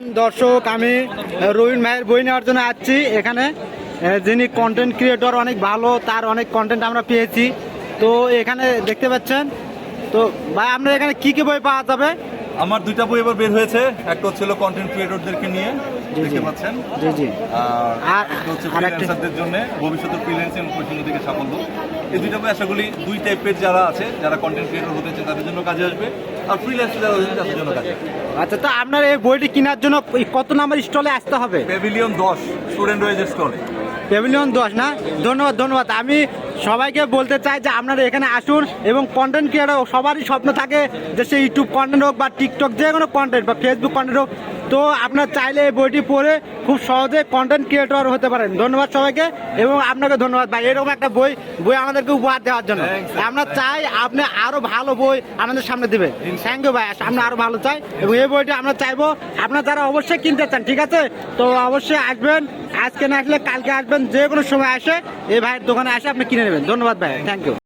দর্শক আমি রবীন ভাইয়ের বই নেওয়ার জন্য আসছি এখানে। যিনি কন্টেন্ট ক্রিয়েটর অনেক ভালো তার অনেক কন্টেন্ট আমরা পেয়েছি। তো এখানে দেখতে পাচ্ছেন তো ভাই আপনার এখানে কি কি বই পাওয়া যাবে? আমার দুইটা বই এবার বের হয়েছে। একটা হচ্ছিল কন্টেন্ট ক্রিয়েটরদেরকে নিয়ে দেখতে পাচ্ছেন। জি জি। আর হচ্ছে ফ্রিল্যান্সারদের জন্য ভবিষ্যতে ফ্রিল্যান্সিং দিকে সাফল্য। এই দুইটা বই আশা করি দুই টাইপের যারা আছে যারা কন্টেন্ট ক্রিয়েটর হতে চায় তাদের জন্য কাজে আসবে। আর ফ্রিল্যান্সার যারা হতে জন্য কাজে আচ্ছা তো আপনার এই বইটি কেনার জন্য কত নাম্বার স্টলে আসতে হবে? প্যাভিলিয়ন দশ স্টুডেন্ট রয়েছে স্টলে প্যাভিলিয়ন দশ না? ধন্যবাদ ধন্যবাদ। আমি সবাইকে বলতে চাই যে আপনারা এখানে আসুন এবং কন্টেন্ট ক্রিয়েটর সবারই স্বপ্ন থাকে যে সে ইউটিউব কন্টেন্ট হোক বা টিকটক যে কোনো কন্টেন্ট বা ফেসবুক কন্টেন্ট হোক। তো আপনার চাইলে এই বইটি পড়ে খুব সহজে কন্টেন্ট ক্রিয়েটর হতে পারেন। ধন্যবাদ সবাইকে এবং আপনাকে ধন্যবাদ ভাই। এরকম একটা বই বই আমাদেরকে উপহার দেওয়ার জন্য। আমরা চাই আপনি আরও ভালো বই আমাদের সামনে দিবেন। থ্যাংক ইউ ভাই সামনে আরও ভালো চাই এবং এই বইটি আমরা চাইব। আপনারা যারা অবশ্যই কিনতে চান ঠিক আছে? তো অবশ্যই আসবেন। আজকে না আসলে কালকে আসবেন, যে কোনো সময় আসে, এই ভাইয়ের দোকানে আসে, আপনি কিনে নেবেন। ধন্যবাদ ভাই থ্যাংক ইউ